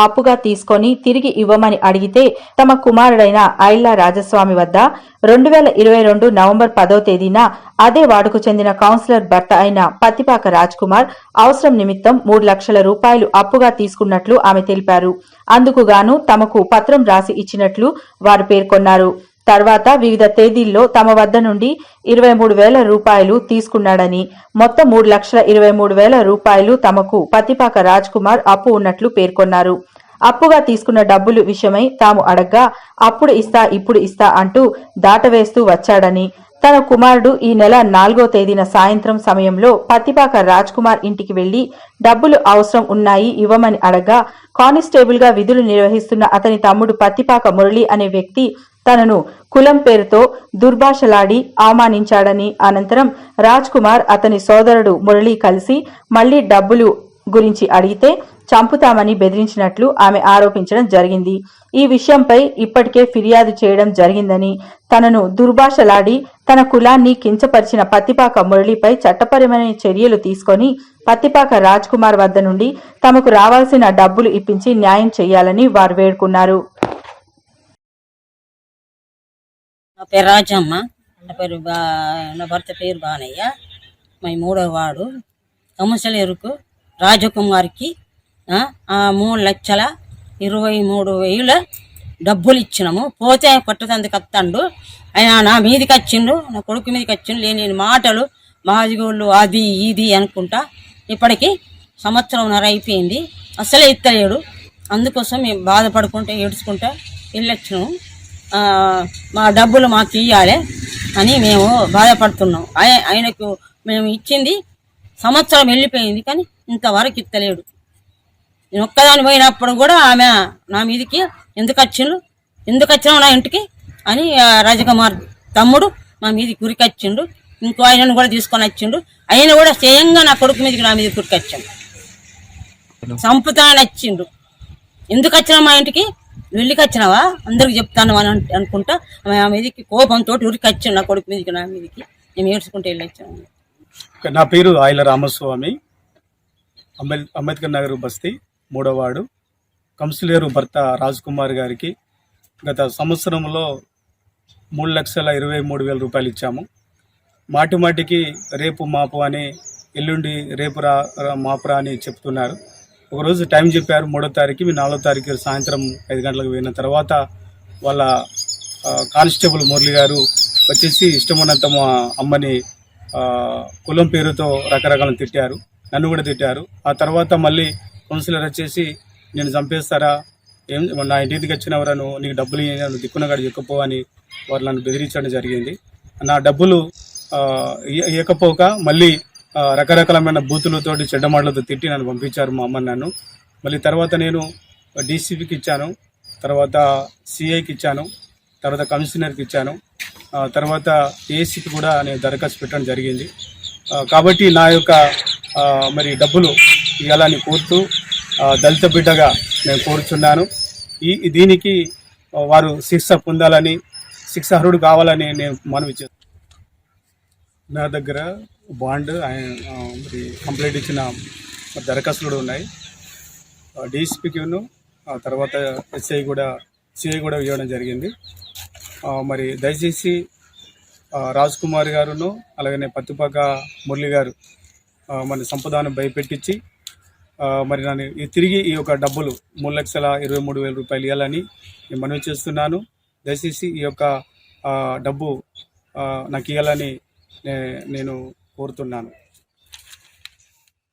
అప్పుగా తీసుకొని తిరిగి ఇవ్వమని అడిగితే తమ కుమారుడైన ఐల్లా రాజస్వామి వద్ద రెండు వేల ఇరవై రెండు నవంబర్ పదో తేదీన అదే వార్డుకు చెందిన కౌన్సిలర్ భర్త అయిన పత్తిపాక రాజ్ కుమార్ అవసరం నిమిత్తం మూడు లక్షల రూపాయలు అప్పుగా తీసుకున్నట్లు ఆమె తెలిపారు. అందుకుగాను తమకు పత్రం రాసి ఇచ్చినట్లు వారు పేర్కొన్నారు. తర్వాత వివిధ తేదీల్లో తమ వద్ద నుండి ఇరవై మూడు వేల రూపాయలు తీసుకున్నాడని మొత్తం మూడు లక్షల ఇరవై మూడు వేల రూపాయలు తమకు పత్తిపాక రాజ్ కుమార్ అప్పు ఉన్నట్లు పేర్కొన్నారు. అప్పుగా తీసుకున్న డబ్బులు విషయమై తాము అడగ్గా అప్పుడు ఇస్తా ఇప్పుడు ఇస్తా అంటూ దాటవేస్తూ వచ్చాడని తన కుమారుడు ఈ నెల నాలుగో తేదీన సాయంత్రం సమయంలో పత్తిపాక రాజ్ కుమార్ ఇంటికి వెళ్ళి డబ్బులు అవసరం ఉన్నాయి ఇవ్వమని అడగా కానిస్టేబుల్గా విధులు నిర్వహిస్తున్న అతని తమ్ముడు పత్తిపాక మురళి అనే వ్యక్తి తనను కులం పేరుతో దుర్భాషలాడి అవమానించాడని అనంతరం రాజ్ కుమార్ అతని సోదరుడు మురళి కలిసి మళ్ళీ డబ్బులు గురించి అడిగితే చంపుతామని బెదిరించినట్లు ఆమె ఆరోపించడం జరిగింది. ఈ విషయంపై ఇప్పటికే ఫిర్యాదు చేయడం జరిగిందని తనను దుర్భాషలాడి తన కులాన్ని కించపరిచిన పత్తిపాక మురళిపై చట్టపరమైన చర్యలు తీసుకొని పత్తిపాక రాజ్ కుమార్ వద్ద నుండి తమకు రావాల్సిన డబ్బులు ఇప్పించి న్యాయం చేయాలని వారు వేడుకున్నారు. నా పేరు రాజమ్మ. నా పేరు బా నా భర్త పేరు బానయ్య. మా మూడో వాడు. కమసలేరుకు రాజకుమారికి ఆ, మూడు లక్షల ఇరవై మూడు వేల డబ్బులు ఇచ్చినాము. పోతే కొట్టదందుకు వస్తాడు. ఆయన నా మీదకి వచ్చిండు. నా కొడుకు మీదకి వచ్చిండు. లేని మాటలు మాదిగోళ్ళు అది ఇది అనుకుంటా ఇప్పటికీ సంవత్సరంన్నర అయిపోయింది. అసలే ఇత్తలేడు అందుకోసం మేము బాధపడుకుంటే ఏడ్చుకుంటా వెళ్ళొచ్చినాము. మా డబ్బులు మాకు ఇవ్వాలి అని మేము బాధపడుతున్నాం. ఆయ- ఆయనకు మేము ఇచ్చింది సంవత్సరం వెళ్ళిపోయింది కానీ ఇంతవరకు ఇత్తలేడు నేను ఒక్కదాని పోయినప్పుడు కూడా ఆమె నా మీదకి ఎందుకు వచ్చిండు ఎందుకు వచ్చినావు నా ఇంటికి? అని రజకుమార్ రాజకుమార్ తమ్ముడు మా మీదకి గురికొచ్చిండు ఇంకో ఆయనను కూడా తీసుకొని వచ్చిండు. ఆయన కూడా స్వయంగా నా కొడుకు మీదకి నా మీదకి కురికొచ్చిండు చంపుతానని వచ్చిండు. ఎందుకు వచ్చినావు మా ఇంటికి? వెళ్ళికి వచ్చినావా అందరికి చెప్తాను అని అనుకుంటా. ఆమె మీదకి కోపంతో ఉరికి వచ్చాను నా కొడుకు మీదకి నా మీదకి మేము ఏడ్చుకుంటూ వెళ్ళి వచ్చాము నా పేరు ఆయిల రామస్వామి. అంబేద్ అంబేద్కర్ నగర్ బస్తీ మూడో వార్డు. కంసులేరు భర్త రాజ్ కుమార్ గారికి గత సంవత్సరంలో మూడు లక్షల ఇరవై మూడు వేల రూపాయలు ఇచ్చాము. మాటి మాటికి రేపు మాపు అని ఎల్లుండి రేపు రా- మాపురా అని చెప్తున్నారు. ఒకరోజు టైం చెప్పారు మూడో తారీఖు మీ నాలుగో తారీఖు సాయంత్రం ఐదు గంటలకు పోయిన తర్వాత వాళ్ళ కానిస్టేబుల్ మురళి గారు వచ్చేసి ఇష్టమున్నంత మా అమ్మని కులం పేరుతో రకరకాలను తిట్టారు నన్ను కూడా తిట్టారు. ఆ తర్వాత మళ్ళీ కౌన్సిలర్ వచ్చేసి నేను చంపేస్తారా? ఏం నా ఇంటికి వచ్చినవరా నువ్వు? నీకు డబ్బులు ఇయ్య, నువ్వు దిక్కునగాడు ఎక్కపో అని వారు నన్ను బెదిరించడం జరిగింది. నా డబ్బులు ఇవ్వకపోక మళ్ళీ రకరకాలమైన బూతులతోటి చెడ్డ మాటలతో తిట్టి నన్ను పంపించారు మా అమ్మ నన్ను. మళ్ళీ తర్వాత నేను డీసీపీకి ఇచ్చాను తర్వాత సిఐకి ఇచ్చాను తర్వాత కమిషనర్కి ఇచ్చాను తర్వాత ఏసీకి కూడా నేను దరఖాస్తు పెట్టడం జరిగింది. కాబట్టి నా యొక్క మరి డబ్బులు ఇవ్వాలని కోరుతూ దళిత బిడ్డగా నేను కోరుచున్నాను. ఈ దీనికి వారు శిక్ష పొందాలని శిక్ష అర్హుడు కావాలని నేను మనవి చేస్తాను నా దగ్గర బాండ్ మరి కంప్లైంట్ ఇచ్చిన దరఖాస్తులు కూడా ఉన్నాయి. డీసీపీకిను తర్వాత ఎస్ఐ కూడా సిఐ కూడా ఇవ్వడం జరిగింది. మరి దయచేసి రాజ్ కుమార్ గారును అలాగనే పత్తిపాక మురళి గారు మన సంపదను భయపెట్టించి మరి నన్ను ఈ తిరిగి ఈ యొక్క డబ్బులు మూడు లక్షల ఇరవై మూడు వేల రూపాయలు ఇవ్వాలని నేను మనవి చేస్తున్నాను. దయచేసి ఈ యొక్క డబ్బు నాకు ఇవ్వాలని నే- నేను కోరుతున్నాను.